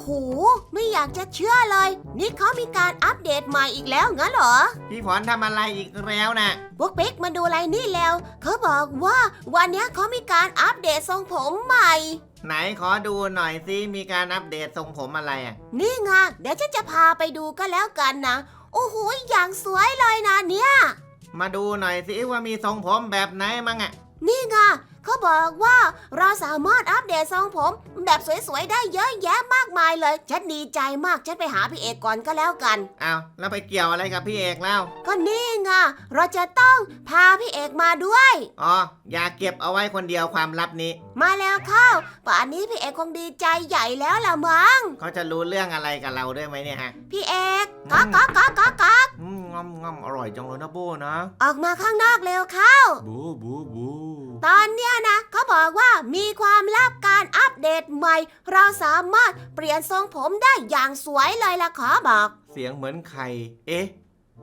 โห ไม่อยากจะเชื่อเลย นี่เขามีการอัปเดตใหม่อีกแล้วงั้นเหรอ พี่ฝนทำอะไรอีกแล้วนะพวกปิ๊กมาดูอะไรนี่แล้ว เขาบอกว่าวันเนี้ยเขามีการอัปเดตทรงผมใหม่ ไหนขอดูหน่อยสิมีการอัปเดตทรงผมอะไรอะ นี่ไงเดี๋ยวฉันจะพาไปดูก็แล้วกันนะ โอ้โห อย่างสวยเลยนะเนี่ย มาดูหน่อยสิว่ามีทรงผมแบบไหนมั่งอะ นี่ไง เขาบอกว่าเราสามารถอัปเดตทรงผม แบบสวยๆ ได้เยอะแยะมากมายเลย ฉันดีใจมาก ฉันไปหาพี่เอกก่อนก็แล้วกัน เอาแล้วไปเกี่ยวอะไรกับพี่เอกแล้ว ก็นี่ไงเราจะต้องพาพี่เอกมาด้วย อ๋อ อย่าเก็บเอาไว้คนเดียวความลับนี้ มาแล้วเข้าป่านนี้พี่เอกคงดีใจใหญ่แล้วล่ะมั้ง เขาจะรู้เรื่องอะไรกับเราด้วยไหมเนี่ยฮะ พี่เอกก๊อกก๊อกก๊อกก๊อกก๊อกอืมงอมงอมอร่อยจังเลยนะโบนะ ออกมาข้างนอกเร็วเข้า บูบูบูต อนเนี้ยนะเขาบอกว่ามีความลับการอัปเดตใหม่ เราสามารถเปลี่ยนทรงผมได้อย่างสวยเลยล่ะขอบอก เสียงเหมือนใคร เอ๊ะ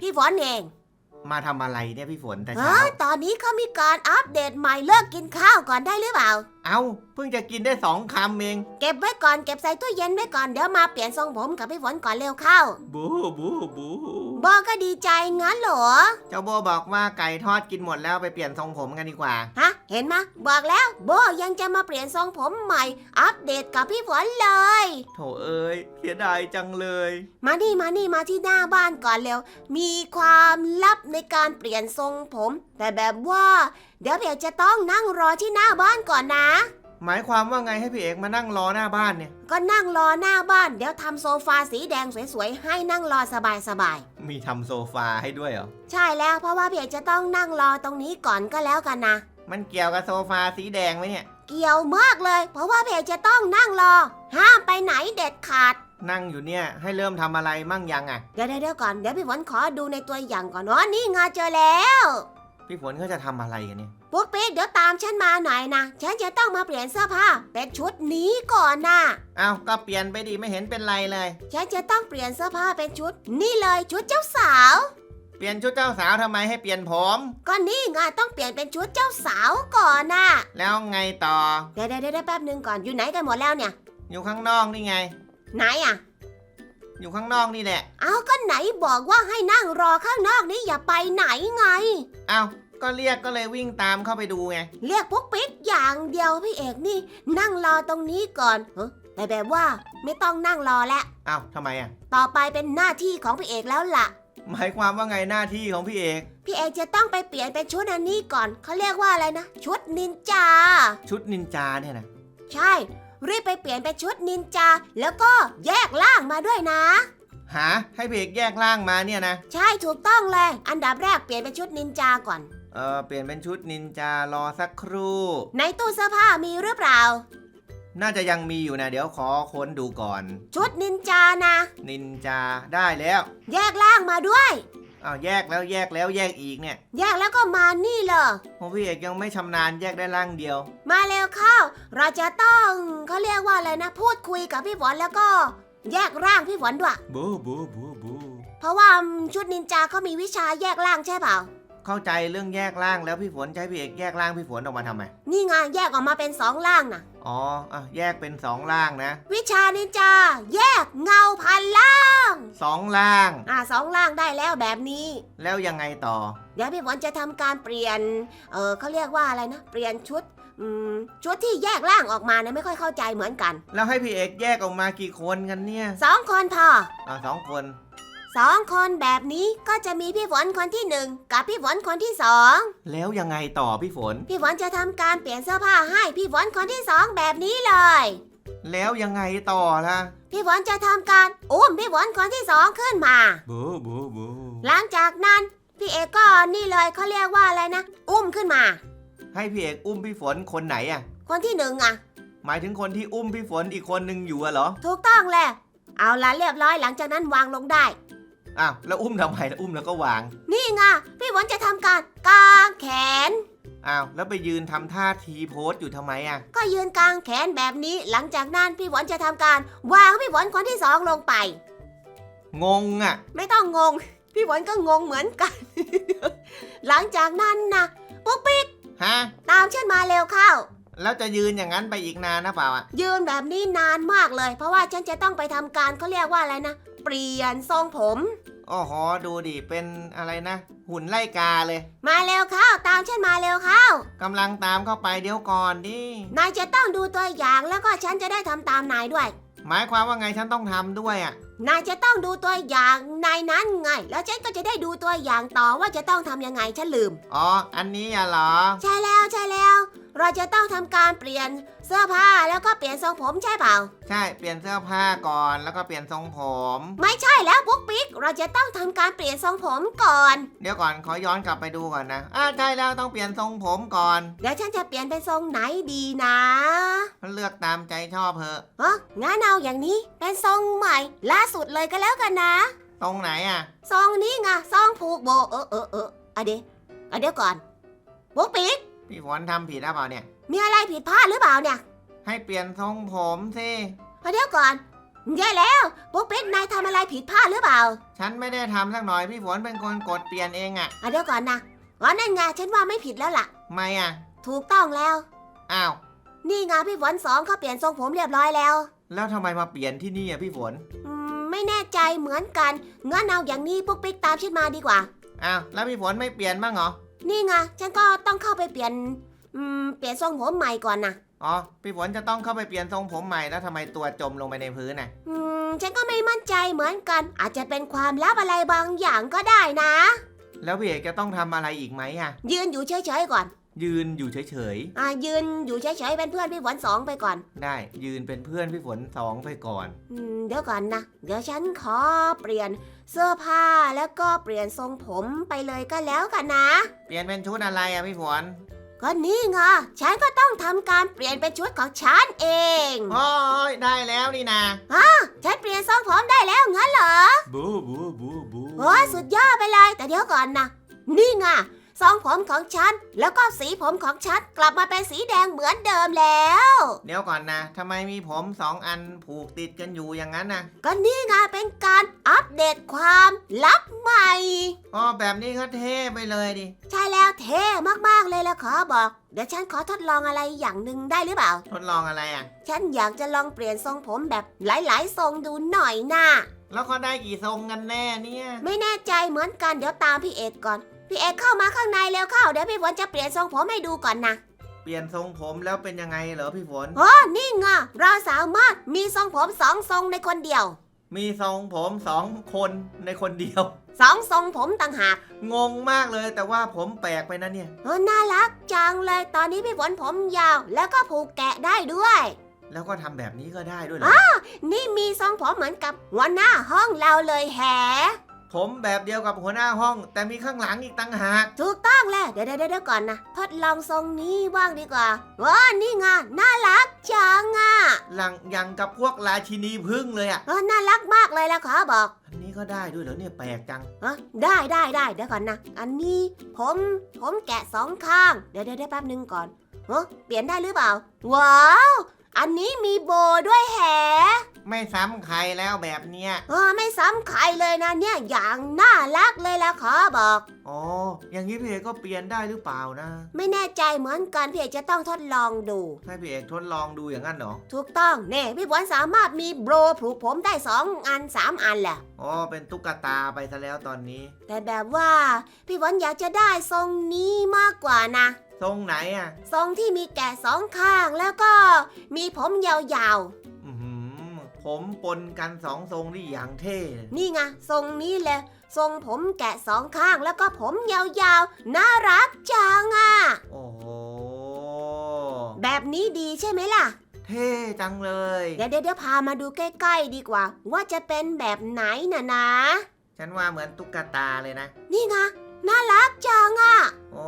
พี่ฝนเอง มาทำอะไรเนี่ยพี่ฝนแต่เฮ้เช้ายตอนนี้เขามีการอัปเดตใหม่เลิกกินข้าวก่อนได้หรือเปล่า เอ้า เพิ่งจะกินได้สองคำเอง เก็บไว้ก่อนเก็บใส่ตู้เย็นไว้ก่อนเดี๋ยวมาเปลี่ยนทรงผมกับพี่ฝนก่อนเร็วเข้า บูบูบู บอกก็ดีใจงั้นเหรอ เจ้าโบบอกว่าไก่ทอดกินหมดแล้วไปเปลี่ยนทรงผมกันดีกว่า ฮะ เห็นมะบอกแล้วโบยังจะมาเปลี่ยนทรงผมใหม่ อัปเดตกับพี่ฝนเลย โถเอ้ยเสียดายจังเลย มานี่มานี่มาที่หน้าบ้านก่อนเร็ว มีความลับในการเปลี่ยนทรงผม แต่แบบว่า เดี๋ยวเพียจะต้องนั่งรอที่หน้าบ้านก่อนนะ หมายความว่าไงให้พี่เอกมานั่งรอหน้าบ้านเนี่ย ก็นั่งรอหน้าบ้าน เดี๋ยวทำโซฟาสีแดงสวยๆ ให้นั่งรอสบายมีทำโซฟาให้ด้วยเหรอ ๆ ใช่แล้วเพราะว่าเพียจะต้องนั่งรอตรงนี้ก่อนก็แล้วกันนะ มันเกี่ยวกับโซฟาสีแดงไหมเนี่ย เกี่ยวมากเลย เพราะว่าเพียจะต้องนั่งรอ ห้ามไปไหนเด็ดขาด นั่งอยู่เนี่ยให้เริ่มทำอะไรมั่งยังอะ เดี๋ยวเดี๋ยวเดี๋ยวก่อนเดี๋ยวพี่ฝนขอดูในตัวอย่างก่อนเนาะนี่ไงเจอแล้ว พี่ฝนเขาจะทำอะไรกันเนี่ย พวกปิ๊กเดี๋ยวตามฉันมาหน่อยนะ ฉันจะต้องมาเปลี่ยนเสื้อผ้าเป็นชุดนี้ก่อนนะอ้าวก็เปลี่ยนไปดีไม่เห็นเป็นไรเลย ฉันจะต้องเปลี่ยนเสื้อผ้าเป็นชุด นี่เลยชุดเจ้าสาว เปลี่ยนชุดเจ้าสาวทำไมให้เปลี่ยนผม ก็นี่ไงต้องเปลี่ยนเป็นชุดเจ้าสาวก่อนนะแล้วไงต่อ เดี๋ยวเดี๋ยวเดี๋ยวแป๊บหนึงก่อนอยู่ไหนกันหมดแล้วเนี่ย อยู่ข้างนอกนี่ไง ไหนอะ อยู่ข้างนอกนี่แหละเอาก็ไหนบอกว่าให้นั่งรอข้างนอกนี่อย่าไปไหนไง อ้าว ก็เรียกก็เลยวิ่งตามเข้าไปดูไง เรียกพวกปิ๊กอย่างเดียวพี่เอกนี่ นั่งรอตรงนี้ก่อนเฮ้แต่แบบว่าไม่ต้องนั่งรอแล้วอ้าวทำไมอะ ต่อไปเป็นหน้าที่ของพี่เอกแล้วล่ะ หมายความว่าไงหน้าที่ของพี่เอก พี่เอกจะต้องไปเปลี่ยนเป็นชุดอันนี้ก่อนเขาเรียกว่าอะไรนะ ชุดนินจา ชุดนินจาเนี่ยนะใช่ รีบไปเปลี่ยนเป็นชุดนินจา แล้วก็แยกล่างมาด้วยนะ หาให้พี่เอกแยกร่างมาเนี่ยนะ ใช่ถูกต้องเลย อันดับแรกเปลี่ยนเป็นชุดนินจาก่อนเออเปลี่ยนเป็นชุดนินจารอสักครู่ ในตู้เสื้อผ้ามีหรือเปล่า น่าจะยังมีอยู่นะ เดี๋ยวขอค้นดูก่อน ชุดนินจานะ นินจาได้แล้วแยกล่างมาด้วย อ้าวแยกแล้วแยกแล้วแยกอีกเนี่ยแยกแล้วก็มานี่เลยเพราะพี่เอกยังไม่ชำนาญแยกได้ร่างเดียว มาเร็วเข้า เราจะต้องเขาเรียกว่าอะไรนะ พูดคุยกับพี่ฝนแล้วก็ แยกร่างพี่ฝนด้วย บูบูบูบูเพราะว่าชุดนินจาเขามีวิชาแยกร่างใช่เปล่า เข้าใจเรื่องแยกร่างแล้วพี่ฝนจะใช้พี่เอกแยกร่างพี่ฝนออกมาทำไม นี่ไงแยกออกมาเป็นสองร่างนะอ๋ออะแยกเป็นสองร่างนะวิชานินจา แยกเงาพันล่างสองร่าง อ่าสองล่างได้แล้วแบบนี้ แล้วยังไงต่อ เดี๋ยวพี่ฝนจะทำการเปลี่ยน เออเขาเรียกว่าอะไรนะ เปลี่ยนชุด อืม ชุดที่แยกร่างออกมาเนี่ยไม่ค่อยเข้าใจเหมือนกันแล้วให้พี่เอกแยกออกมากี่คนกันเนี่ยสองคนพออ่าสองคน สองคนแบบนี้ก็จะมีพี่ฝนคนที่หนึ่งกับพี่ฝนคนที่สองแล้วยังไงต่อพี่ฝน พี่ฝนจะทำการเปลี่ยนเสื้อผ้าให้พี่ฝนคนที่สองแบบนี้เลย แล้วยังไงต่อล่ะพี่ฝนจะทำการอุ้มพี่ฝนคนที่สองขึ้นมา บูบูบูหลังจากนั้น พี่เอกก็นี่เลยเขาเรียกว่าอะไรนะ อุ้มขึ้นมา ให้พี่เอกอุ้มพี่ฝนคนไหนอะ คนที่หนึ่งอะ หมายถึงคนที่อุ้มพี่ฝนอีกคนหนึ่งอยู่อะเหรอ ถูกต้องแหละ เอาละเรียบร้อยหลังจากนั้นวางลงได้ อ้าวแล้วอุ้มทำไมแล้วอุ้มแล้วก็วาง นี่ไงพี่ฝนจะทำการกางแขน อ้าวแล้วไปยืนทำท่าทีโพสอยู่ทำไมอะ ก็ยืนกางแขนแบบนี้ หลังจากนั้นพี่ฝนจะทำการวางพี่ฝนคนที่สองลงไป งงอะ ไม่ต้องงง พี่ฝนก็งงเหมือนกัน หลังจากนั้นนะปุ๊กปิ๊กฮะ ตามฉันมาเร็วเข้าเแล้วจะยืนอย่างนั้นไปอีกนานนะเปล่าอะ ยืนแบบนี้นานมากเลย เพราะว่าฉันจะต้องไปทำการเขาเรียกว่าอะไรนะเป ลี่ยนทรงผม โอ้โหดูดิ เป็นอะไรนะ หุ่นไล่กาเลยมาเร็วเข้าตามฉันมาเร็วเข้ากำลังตามเข้าไปเดี๋ยวก่อนดิ นายจะต้องดูตัวอย่างแล้วก็ฉันจะได้ทำตามนายด้วย หมายความว่าไงฉันต้องทำด้วยอะ นายจะต้องดูตัวอย่างนายนั้นไง แล้วฉันก็จะได้ดูตัวอย่างต่อว่าจะต้องทำยังไงฉันลืม อ๋อ อันนี้อะเหรอ ใช่แล้วใช่แล้ว เราจะต้องทำการเปลี่ยน เสื้อผ้าแล้วก็เปลี่ยนทรงผมใช่เปล่า ใช่เปลี่ยนเสื้อผ้าก่อนแล้วก็เปลี่ยนทรงผม ไม่ใช่แล้วปุ๊กปิ๊ก เราจะต้องทำการเปลี่ยนทรงผมก่อน เดี๋ยวก่อนขอย้อนกลับไปดูก่อนนะอ่าใช่แล้วต้องเปลี่ยนทรงผมก่อน เดี๋ยวฉันจะเปลี่ยนเป็นทรงไหนดีนะเลือกตามใจชอบเพอะเอองั้นเอาอย่างนี้เป็นทรงใหม่ ล่าสุดเลยก็แล้วกันนะ ตรงไหนอะทรงนี้ไงทรงผูกโบเออเออเอออะเดี๋ยวอะเดี๋ยวก่อนปุ๊กปิ๊กพี่ฝนทำผิดหรือเปล่าเนี่ย มีอะไรผิดพลาดหรือเปล่าเนี่ยให้เปลี่ยนทรงผมสิอะเดี๋ยวก่อนแย่แล้วปุ๊กปิ๊กนายทำอะไรผิดพลาดหรือเปล่าฉันไม่ได้ทำสักหน่อยพี่ฝนเป็นคนกดเปลี่ยนเองอะอะเดี๋ยวก่อนนะอ๋อนั่นไงฉันว่าไม่ผิดแล้วล่ะ ไม่อะถูกต้องแล้ว อ้าว นี่ไงพี่ฝนสองเขาเปลี่ยนทรงผมเรียบร้อยแล้ว แล้วทำไมมาเปลี่ยนที่นี่อะพี่ฝนอืมไม่แน่ใจเหมือนกันงั้นเอาอย่างนี้ปุ๊กปิ๊กตามฉันมาดีกว่า อ้าวแล้วพี่ฝนไม่เปลี่ยนบ้างเหรอนี่ไงฉันก็ต้องเข้าไปเปลี่ยนอืม เปลี่ยนทรงผมใหม่ก่อนนะอ๋อ พี่ฝนจะต้องเข้าไปเปลี่ยนทรงผมใหม่แล้วทำไมตัวจมลงไปในพื้นน่ะ อืม ฉันก็ไม่มั่นใจเหมือนกัน อาจจะเป็นความลับอะไรบางอย่างก็ได้นะ แล้วพี่เอกจะต้องทำอะไรอีกไหมอะยืนอยู่เฉยๆก่อน ยืนอยู่เฉยอ่ายืนอยู่เฉยๆเป็นเพื่อนพี่ฝนสองไปก่อน ๆ ได้ ยืนเป็นเพื่อนพี่ฝนสองไปก่อน อืมเดี๋ยวก่อนนะ เดี๋ยวฉันขอเปลี่ยนเสื้อผ้าแล้วก็เปลี่ยนทรงผมไปเลยก็แล้วกันนะ เปลี่ยนเป็นชุดอะไรอะพี่ฝน ก็นี่ไงฉันก็ต้องทำการเปลี่ยนเป็นชุดของฉันเองโอ้ยได้แล้วนี่นาฉันเปลี่ยนทรงผมได้แล้วงั้นเหรอบูบูบูบูโอ้ยสุดยอดไปเลยแต่เดี๋ยวก่อนนะนี่ไง ทรงผมของฉัน แล้วก็สีผมของฉัน กลับมาเป็นสีแดงเหมือนเดิมแล้ว เดี๋ยวก่อนนะทำไมมีผมสองอันผูกติดกันอยู่อย่างนั้นนะก็นี่ไงเป็นการอัปเดตความลับใหม่ อ๋อแบบนี้ก็เท่ไปเลยดิ ใช่แล้วเท่มากๆเลยละขอบอก เดี๋ยวฉันขอทดลองอะไรอย่างหนึ่งได้หรือเปล่า ทดลองอะไรอะ ฉันอยากจะลองเปลี่ยนทรงผมแบบหลายๆ ทรงดูหน่อยนะแล้วเขาได้กี่ทรงกันแน่เนี่ย ไม่แน่ใจเหมือนกันเดี๋ยวตามพี่เอกก่อน พี่เอกเข้ามาข้างในแล้วเข้าเดี๋ยวพี่ฝนจะเปลี่ยนทรงผมให้ดูก่อนนะเปลี่ยนทรงผมแล้วเป็นยังไงเหรอพี่ฝน โอ้นี่ไงเราสามารถมีทรงผมสองทรงในคนเดียวมีทรงผมสองคนในคนเดียว สองทรงผมต่างหากงงมากเลยแต่ว่าผมแปลกไปนะเนี่ยเออน่ารักจังเลยตอนนี้พี่ฝนผมยาว แล้วก็ผูกแกะได้ด้วย แล้วก็ทำแบบนี้ก็ได้ด้วยเหรอ นี่มีทรงผมเหมือนกับหัวหน้าห้องเราเลยแฮะ ผมแบบเดียวกับหัวหน้าห้อง แต่มีข้างหลังอีกต่างหาก ถูกต้องแล้วเดี๋ยวเดี๋ยวเดี๋ยวก่อนนะ ทดลองทรงนี้บ้างดีกว่าว้านี่ไงน่ารักจังอะหลังยังกับพวกราชินีพึ่งเลยอะเออน่ารักมากเลยละขอบอก อันนี้ก็ได้ด้วยเหรอเนี่ยแปลกจังเออได้ได้ได้เดี๋ยวก่อนนะ อันนี้ผมผมแกะสองข้าง เดี๋ยวเดี๋ยวเดี๋ยวแป๊บนึงก่อนเออเปลี่ยนได้หรือเปล่า ว้าว อันนี้มีโบด้วยแฮะไม่ซ้ำใครแล้วแบบเนี้ยเออไม่ซ้ำใครเลยนะเนี่ยอย่างน่ารักเลยละขอบอก อ๋อ อย่างนี้พี่เอกก็เปลี่ยนได้หรือเปล่านะ ไม่แน่ใจเหมือนกันพี่เอกจะต้องทดลองดู ให้พี่เอกทดลองดูอย่างนั้นเหรอ ถูกต้องเน่พี่ฝนสามารถมีโบรผูกผมได้สองอันสามอันแหละ อ๋อ เป็นตุ๊กตาไปซะแล้วตอนนี้ แต่แบบว่า พี่ฝนอยากจะได้ทรงนี้มากกว่านะ ทรงไหนอะทรงที่มีแกะสองข้างแล้วก็มีผมยาวอือหือผมปนกันสองทรงนี่อย่างเท่เลยๆ นี่ไงทรงนี้เลยทรงผมแกะสองข้างแล้วก็ผมยาวๆ น่ารักจังอะโอ้โห แบบนี้ดีใช่ไหมล่ะ เท่จังเลย เดี๋ยวเดี๋ยวเดี๋ยวพามาดูใกล้ๆดีกว่า ว่าจะเป็นแบบไหนน่ะนะ ฉันว่าเหมือนตุ๊กตาเลยนะ นี่ไง น่ารักจังอะ โอ้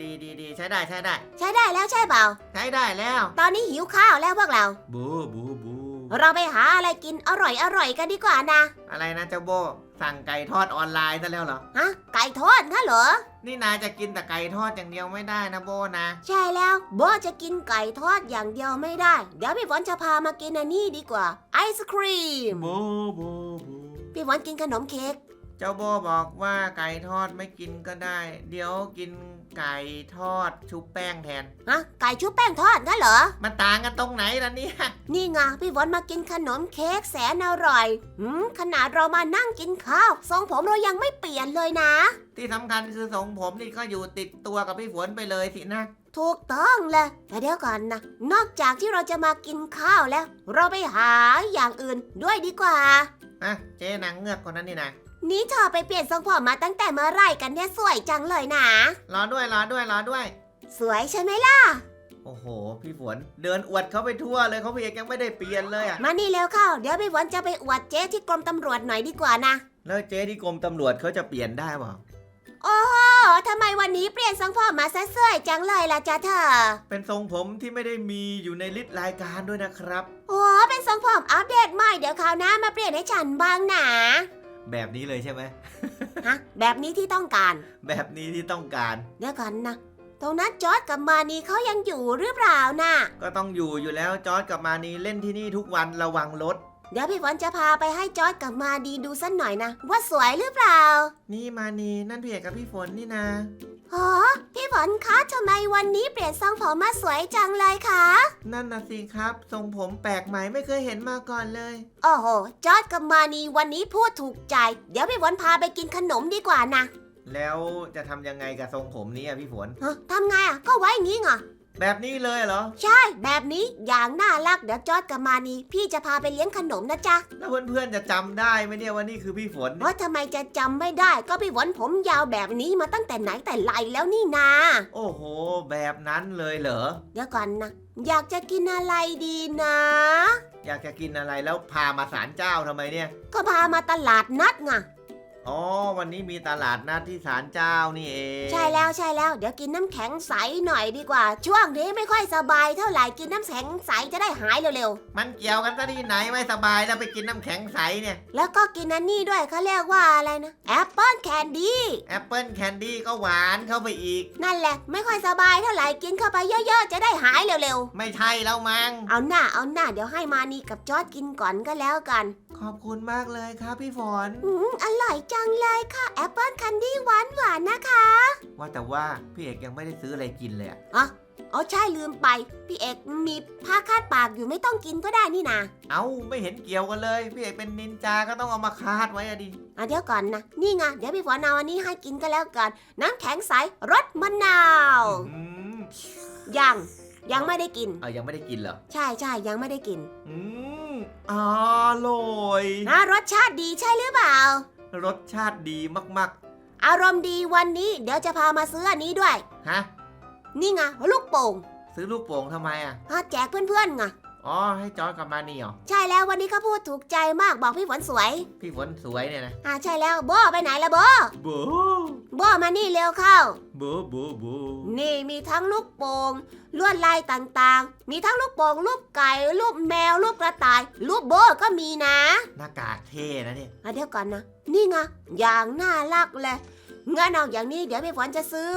ดีดีดีใช้ได้ใช้ได้ ใช้ได้แล้วใช่เปล่า ใช้ได้แล้ว ตอนนี้หิวข้าวแล้วพวกเรา บูบูบูเราไปหาอะไรกินอร่อยอร่อยๆกันดีกว่านะ อะไรนะเจ้าโบ สั่งไก่ทอดออนไลน์ซะแล้วเหรอ ฮะ ไก่ทอดงั้นเหรอ นี่นายจะกินแต่ไก่ทอดอย่างเดียวไม่ได้นะโบนะ ใช่แล้ว โบจะกินไก่ทอดอย่างเดียวไม่ได้ เดี๋ยวพี่ฝนจะพามากินอันนี้ดีกว่า ไอศครีมบูบูบูพี่ฝนกินขนมเค้ก เจ้าโบบอกว่าไก่ทอดไม่กินก็ได้ เดี๋ยวกินไก่ทอดชุบแป้งแทน ฮะไก่ชุบแป้งทอดงั้นเหรอ มันต่างกันตรงไหนล่ะเนี่ยนี่ไงพี่ฝนมากินขนมเค้กแสนอร่อยหืมขนาดเรามานั่งกินข้าวทรงผมเรายังไม่เปลี่ยนเลยนะ ที่สำคัญคือทรงผมนี่ก็อยู่ติดตัวกับพี่ฝนไปเลยสินะ ถูกต้องเลยแต่เดี๋ยวก่อนนะนอกจากที่เราจะมากินข้าวแล้ว เราไปหาอย่างอื่นด้วยดีกว่า อะเจ๊นางเงือกคนนั้นนี่นะ นี่เธอไปเปลี่ยนทรงผมมาตั้งแต่เมื่อไหร่กันเนี่ยสวยจังเลยนะ รอด้วยรอด้วยรอด้วย สวยใช่ไหมล่ะ โอ้โห พี่ฝนเดินอวดเขาไปทั่วเลยเขาพี่เอกยังไม่ได้เปลี่ยนเลยอะมานี่เร็วเข้า เดี๋ยวพี่ฝนจะไปอวดเจ๊ที่กรมตำรวจหน่อยดีกว่านะ แล้วเจ๊ที่กรมตำรวจเขาจะเปลี่ยนได้เปล่าโอ้โหทำไมวันนี้เปลี่ยนทรงผมมาซะสวยจังเลยล่ะจ๊ะเธอ เป็นทรงผมที่ไม่ได้มีอยู่ในลิสต์รายการด้วยนะครับ โอ้เป็นทรงผมอัปเดตใหม่เดี๋ยวคราวหน้ามาเปลี่ยนให้ฉันบ้างนะ แบบนี้เลยใช่ไหม ฮะแบบนี้ที่ต้องการ แบบนี้ที่ต้องการ เดี๋ยวก่อนนะ ตรงนั้นจอร์ดกับมานีเขายังอยู่หรือเปล่าน่ะก็ต้องอยู่อยู่แล้วจอร์ดกับมานีเล่นที่นี่ทุกวันระวังรถ เดี๋ยวพี่ฝนจะพาไปให้จอร์ดกับมาดีดูสักหน่อยนะ ว่าสวยหรือเปล่านี่มานีนั่นพี่เอกกับพี่ฝนนี่นะฮะพี่ฝนคะทำไมวันนี้เปลี่ยนทรงผมมาสวยจังเลยคะ นั่นน่ะสิครับ ทรงผมแปลกใหม่ไม่เคยเห็นมาก่อนเลย โอ้โห จอร์ดกับมานีวันนี้พูดถูกใจ เดี๋ยวพี่ฝนพาไปกินขนมดีกว่านะแล้วจะทำยังไงกับทรงผมนี้อะพี่ฝน ฮะทำไงอะก็ไว้อย่างงี้ไง แบบนี้เลยเหรอ ใช่ แบบนี้อย่างน่ารักเดี๋ยวจอร์ดกับมานีพี่จะพาไปเลี้ยงขนมนะจ๊ะแล้วเพื่อนๆจะจำได้ไหมเนี่ยว่านี่คือพี่ฝนเพราะทำไมจะจำไม่ได้ ก็พี่ฝนผมยาวแบบนี้มาตั้งแต่ไหนแต่ไรแล้วนี่นาโอ้โห แบบนั้นเลยเหรอ เดี๋ยวก่อนนะ อยากจะกินอะไรดีนะ อยากจะกินอะไรแล้วพามาศาลเจ้าทำไมเนี่ย ก็พามาตลาดนัดไง อ๋อวันนี้มีตลาดนัดที่ศาลเจ้านี่เองใช่แล้วใช่แล้ว เดี๋ยวกินน้ำแข็งใสหน่อยดีกว่า ช่วงนี้ไม่ค่อยสบายเท่าไหร่กินน้ำแข็งใสจะได้หายเร็วมันเกี่ยวกันซะที่ไหนไม่สบายแล้วไปกินน้ำแข็งใสเนี่ย ๆ แล้วก็กินอันนี้ด้วยเขาเรียกว่าอะไรนะแอปเปิลแคนดี้แอปเปิลแคนดี้ก็หวานเข้าไปอีก นั่นแหละ ไม่ค่อยสบายเท่าไหร่กินเข้าไปเยอะๆ จะได้หายเร็วไม่ใช่แล้วมั้งๆ เอาหน้าเอาหน้าเดี๋ยวให้มานีกับจอร์ดกินก่อนก็แล้วกัน ขอบคุณมากเลยครับพี่ฝน อืมอร่อยจังเลยค่ะแอปเปิลแคนดี้หวานหวานๆนะคะว่าแต่ว่าพี่เอกยังไม่ได้ซื้ออะไรกินเลยอะอ๋อใช่ลืมไป พี่เอกมีผ้าคาดปากอยู่ไม่ต้องกินก็ได้นี่นาเอ้าไม่เห็นเกี่ยวกันเลย พี่เอกเป็นนินจาก็ต้องเอามาคาดไว้อะดิ อะเดี๋ยวก่อนนะ นี่ไงเดี๋ยวพี่ฝนเอาอันนี้ให้กินก็แล้วกัน น้ำแข็งใสรสมะนาว อืมยังยังไม่ได้กิน เอายังไม่ได้กินเหรอ ใช่ใช่ยังไม่ได้กิน อืม อร่อย นะรสชาติดีใช่หรือเปล่า รสชาติดีมากอารมณ์ดีวันนี้เดี๋ยวจะพามาซื้ออันนี้ด้วย ๆ ฮะ นี่ไงลูกโป่งซื้อลูกโป่งทำไมอะ อะแจกเพื่อนๆไง อ๋อให้จอร์จกับมานี่เหรอใช่แล้ววันนี้เขาพูดถูกใจมากบอกพี่ฝนสวย พี่ฝนสวยเนี่ยนะอ่าใช่แล้วโบไปไหนละโบโบโบมานี่เร็วเข้า โบโบโบนี่มีทั้งลูกโป่งลวดลายต่างๆ มีทั้งลูกโป่งรูปไก่รูปแมวรูปกระต่ายรูปโบก็มีนะหน้ากากเท่นะเนี่ยอะเดี๋ยวก่อนนะ นี่ไงอย่างน่ารักเลยงั้นเอาอย่างนี้เดี๋ยวพี่ฝนจะซื้อ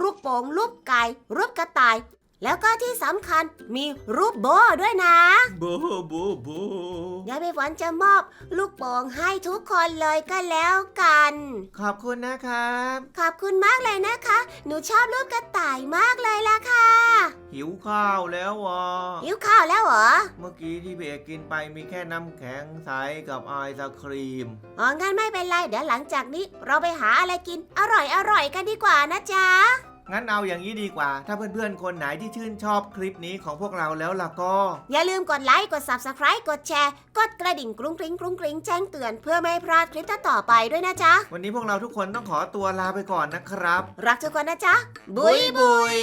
รูปโป่งรูปไก่รูปกระต่าย แล้วก็ที่สำคัญมีรูปโบด้วยนะโบโบโบเดี๋ยวพี่ฝนจะมอบลูกโป่งให้ทุกคนเลยก็แล้วกัน ขอบคุณนะครับ ขอบคุณมากเลยนะคะ หนูชอบรูปกระต่ายมากเลยล่ะค่ะ หิวข้าวแล้ววะหิวข้าวแล้วเหรอ เมื่อกี้ที่พี่เอกกินไปมีแค่น้ำแข็งใสกับไอศครีม อ๋องั้นไม่เป็นไร เดี๋ยวหลังจากนี้ เราไปหาอะไรกินอร่อยอร่อยๆกันดีกว่านะจ๊ะ งั้นเอาอย่างนี้ดีกว่า ถ้าเพื่อนๆ คนไหนที่ชื่นชอบคลิปนี้ของพวกเราแล้วล่ะก็ อย่าลืมกดไลค์ กด Subscribe กดแชร์ กดกระดิ่งกรุ้งกริ้งกรุ้งกริ้งแจ้งเตือนเพื่อไม่ให้พลาดคลิปต่อๆไปด้วยนะจ๊ะ วันนี้พวกเราทุกคนต้องขอตัวลาไปก่อนนะครับ รักทุกคนนะจ๊ะ บุยบุย